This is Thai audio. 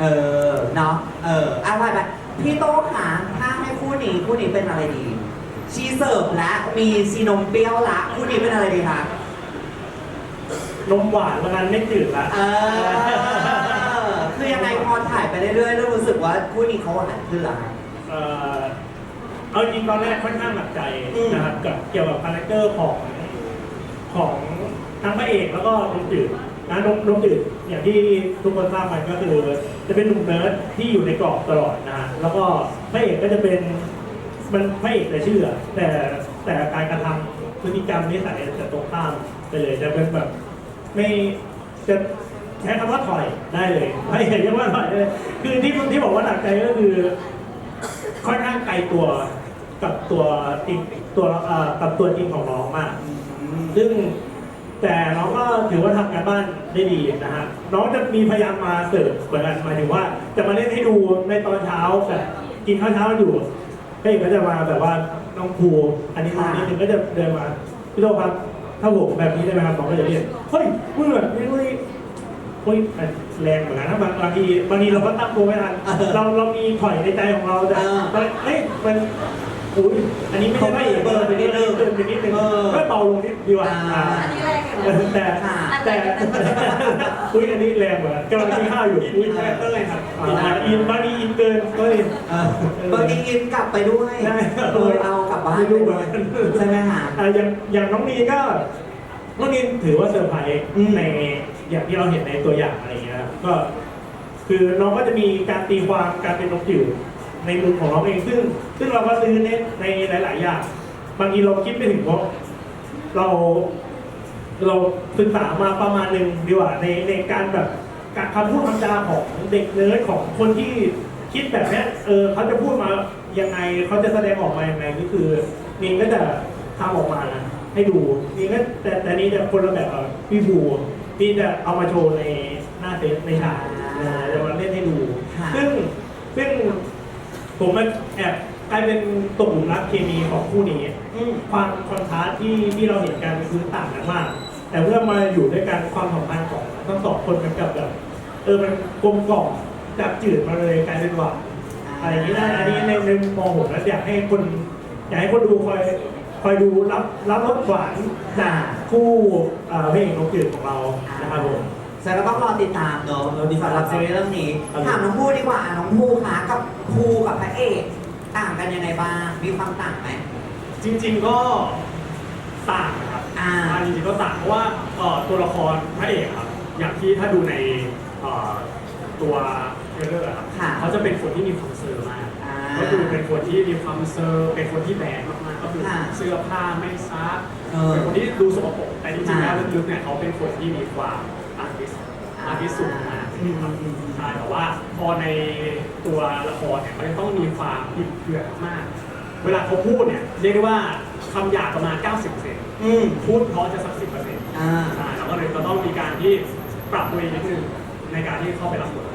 เออ เนาะ เอออะไรไปพี่โต้ขาถ้าให้คู่นี้คู่นี้เป็นอะไรดี ชีเสิร์ฟและมีซีนมเปรี้ยวละคู่นี้เป็นอะไรดีคะ นมหวานแล้วกันไม่จืดละเออ คือยังไงพอถ่ายไปเรื่อยๆเริ่มรู้สึกว่าคู่นี้เขาหวานขึ้นเหรอคะ เอ่อเอาจริงตอนแรกค่อนข้างหนักใจอืม นะครับกับเกี่ยวกับคาแรคเตอร์ของของทั้งพระเอกแล้วก็นมจืด นะนมนมจืดอย่างที่ทุกคนทราบกันก็คือ จะเป็นหนุ่มเนิร์ดที่อยู่ในกรอบตลอดนะฮะแล้วก็พระเอกก็จะเป็นมันพระเอกแต่ชื่ออะแต่แต่การกระทำพฤติกรรมนิสัยจะตรงข้ามไปเลยจะเป็นแบบไม่จะใช้คำว่าถอยได้เลยไม่เห็นเรียกว่าถอยได้เลยคือที่ที่บอกว่าหนักใจก็คือ ค่อนข้างไกลตัวกับตัวจริงตัวเอ่อกับตัวจริงของน้องมากซึ่ง แต่น้องก็ถือว่าทำการบ้านได้ดีนะฮะน้องจะมีพยายามมาเสิร์ฟเหมือนกันหมายถึงว่าจะมาเล่นให้ดูในตอนเช้าแบบกินข้าวเช้าอยู่พระเอกก็จะมาแบบว่าน้องภูอันนี้น้องนิดนึงก็จะเดินมาพี่โตครับถ้าผมแบบนี้ได้ไหมครับน้องก็จะเรียกเฮ้ยมึงแบบนี้เฮ้ยเฮ้ยแรงเหมือนกันนะบางบางทีบางทีเราก็ตั้งตัวไม่ทันเราเรามีถอยในใจของเราแต่เฮ้ยมัน อุ้ยอันนี้ไม่ใช่พระเอกเบอร์ไปนิดนึงเกินไปนิดนึงก็เบาลงนิดดีกว่าอ่าอันนี้แรงอยู่นะแต่แต่อุ้ยอันนี้แรงเหมือนกำลังกินข้าวอยู่อุ้ยแรงก็เลยครับอ่าอินบางทีอินเกินก็เลยเออบางทีกินกลับไปด้วยได้เออเอากลับบ้านไม่ไปรู้เหมืด้อวนยกันใช่ไหมคะอ่าอย่างอย่างน้องนีก็น้องนีถือว่าเซอร์ไพรส์อืมในอย่างที่เราเห็นในตัวอย่างอะไรเงี้ยครับก็คือน้องก็จะมีการตีความการเป็นนกจิ๋ว ในมุมของน้องเองซึ่ง ซึ่งเราก็ซื้อในในหลาย ๆ อย่างบางทีเราคิดไม่ถึงว่าเราเราศึกษามาประมาณหนึ่งดีกว่าในในการแบบการคำพูดคำจาของเด็กเนิร์ดของคนที่คิดแบบเนี้ยเออเขาจะพูดมายังไงเขาจะแสดงออกมายังไงก็คือนินก็จะทำออกมานะให้ดูนี่ก็แต่แต่นี่จะคนละแบบกับพี่บูที่จะเอามาโชว์ในหน้าเซตในฉากนะจะมาเล่นให้ดูค่ะซึ่งซึ่ง ผมมันแอบกลายเป็นตกหลุมรักเคมีของคู่นี้อืมความคอนทราสต์ที่ที่เราเห็นกันคือต่างกันมาก แต่เมื่อมาอยู่ด้วยกันความสัมพันธ์ของทั้งสองคนมันกลับแบบเออมันกลมกล่อมจากจืดมาเลยกลายเป็นหวานอะไรอย่างนี้ได้อันนี้ในในมุมมองผมแล้วอยากให้คนอยากให้คนดูคอยคอยดูรับรับรสหวานจากคู่เอ่อเพลงนกจืดของเรานะครับผม แสดงว่าต้องรอติดตามเนอะรอติดตามสำหรับซีรีส์เรื่องนี้ครับถามน้องภูดีกว่าน้องภูคะกับภูกับพระเอกต่างกันยังไงบ้าง มีความต่างไหม จริง ๆก็ต่างนะครับอ่า จริงๆก็ต่างเพราะว่าเอ่อตัวละครพระเอกครับ อย่างที่ถ้าดูในเอ่อตัวเทรลเลอร์ครับค่ะ เขาจะเป็นคนที่มีความเซอร์มาก อ่า ก็คือเป็นคนที่มีความเซอร์เป็นคนที่แบดมากๆก็คือค่ะเสื้อผ้าไม่ซักเออ เป็นคนที่ดูสกปรกแต่จริงๆค่ะแล้วลึกๆเนี่ยเขาเป็นคนที่มีความอาร์ติสอ่าอาร์ติสสูงมากอืมครับอืมอืม ใช่แต่ว่าพอในตัวละครเนี่ยมันจะต้องมีความผิดเผือกมาก เวลาเขาพูดเนี่ยเรียกได้ว่าคำหยาบประมาณ 90%อืมพูดเพราะจะสักสิบเปอร์เซ็นต์อ่า ใช่เราก็เลยก็ต้องมีการที่ปรับตัวเองนิดนึงในการที่เข้าไปรับบท